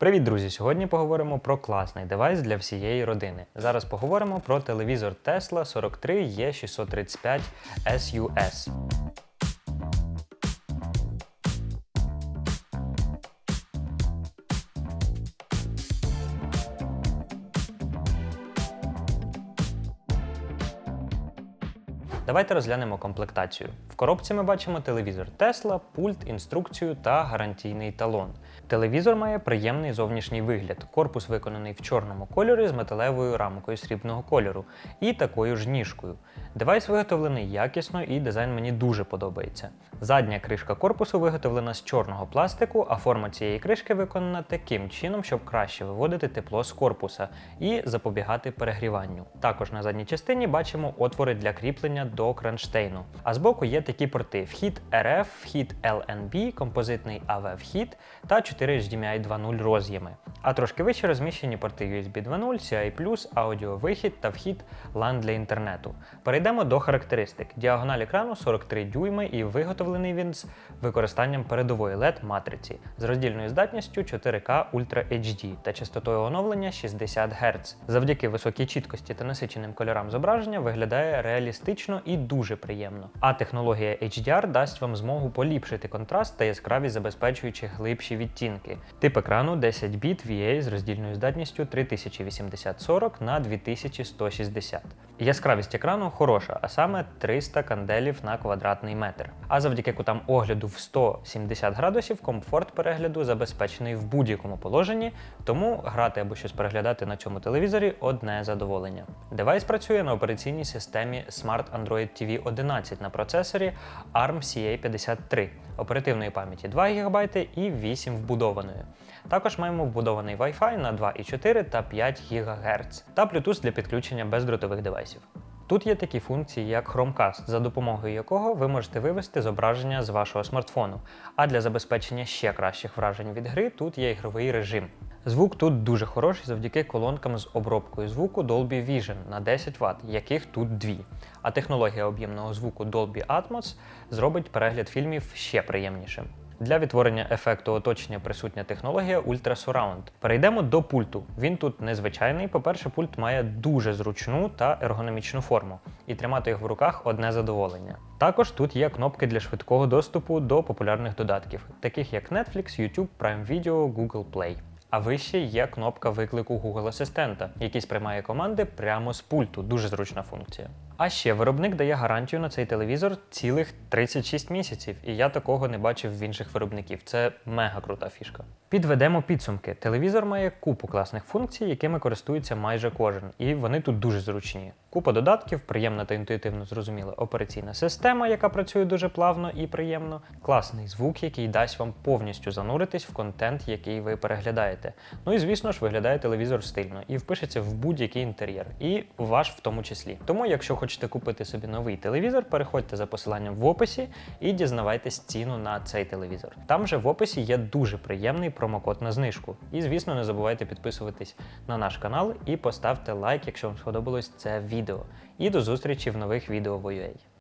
Привіт, друзі! Сьогодні поговоримо про класний девайс для всієї родини. Зараз поговоримо про телевізор Tesla 43 E635 SUS. Давайте розглянемо комплектацію. В коробці ми бачимо телевізор Tesla, пульт, інструкцію та гарантійний талон. Телевізор має приємний зовнішній вигляд. Корпус виконаний в чорному кольорі з металевою рамкою срібного кольору і такою ж ніжкою. Девайс виготовлений якісно і дизайн мені дуже подобається. Задня кришка корпусу виготовлена з чорного пластику, а форма цієї кришки виконана таким чином, щоб краще виводити тепло з корпуса і запобігати перегріванню. Також на задній частині бачимо отвори для кріплення до кронштейну. А збоку є такі порти: вхід RF, вхід LNB, композитний AV вхід та 4 HDMI 2.0 роз'єми. А трошки вище розміщені порти USB 2.0, CI+, аудіовихід та вхід LAN для інтернету. Перейдемо до характеристик. Діагональ екрану 43 дюйми і виготовлений він з використанням передової LED матриці з роздільною здатністю 4К Ultra HD та частотою оновлення 60 Гц. Завдяки високій чіткості та насиченим кольорам зображення виглядає реалістично дуже приємно. А технологія HDR дасть вам змогу поліпшити контраст та яскравість, забезпечуючи глибші відтінки. Тип екрану 10 біт VA з роздільною здатністю 3080-40 на 2160. Яскравість екрану хороша, а саме 300 канделів на квадратний метр. А завдяки кутам огляду в 170 градусів комфорт перегляду забезпечений в будь-якому положенні, тому грати або щось переглядати на цьому телевізорі одне задоволення. Девайс працює на операційній системі Smart Android TV 11 на процесорі ARM CA53, оперативної пам'яті 2 ГБ і 8 вбудованої. Також маємо вбудований Wi-Fi на 2,4 та 5 ГГц та Bluetooth для підключення бездротових девайсів. Тут є такі функції, як Chromecast, за допомогою якого ви можете вивести зображення з вашого смартфону. А для забезпечення ще кращих вражень від гри тут є ігровий режим. Звук тут дуже хороший завдяки колонкам з обробкою звуку Dolby Vision на 10 Вт, яких тут дві. А технологія об'ємного звуку Dolby Atmos зробить перегляд фільмів ще приємнішим. Для відтворення ефекту оточення присутня технологія Ultra Surround. Перейдемо до пульту. Він тут незвичайний. По-перше, пульт має дуже зручну та ергономічну форму, і тримати їх в руках одне задоволення. Також тут є кнопки для швидкого доступу до популярних додатків, таких як Netflix, YouTube, Prime Video, Google Play. А вище є кнопка виклику Google Асистента, який сприймає команди прямо з пульту. Дуже зручна функція. А ще виробник дає гарантію на цей телевізор цілих 36 місяців, і я такого не бачив в інших виробників. Це мега крута фішка. Підведемо підсумки. Телевізор має купу класних функцій, якими користується майже кожен, і вони тут дуже зручні. Купа додатків, приємна та інтуїтивно зрозуміла операційна система, яка працює дуже плавно і приємно. Класний звук, який дасть вам повністю зануритись в контент, який ви переглядаєте. Ну і звісно ж, виглядає телевізор стильно і впишеться в будь-який інтер'єр, і ваш в тому числі. Тому, якщо хочете купити собі новий телевізор, переходьте за посиланням в описі і дізнавайтесь ціну на цей телевізор. Там же в описі є дуже приємний промокод на знижку. І звісно, не забувайте підписуватись на наш канал і поставте лайк, якщо вам сподобалось це відео. І до зустрічі в нових відео в UA.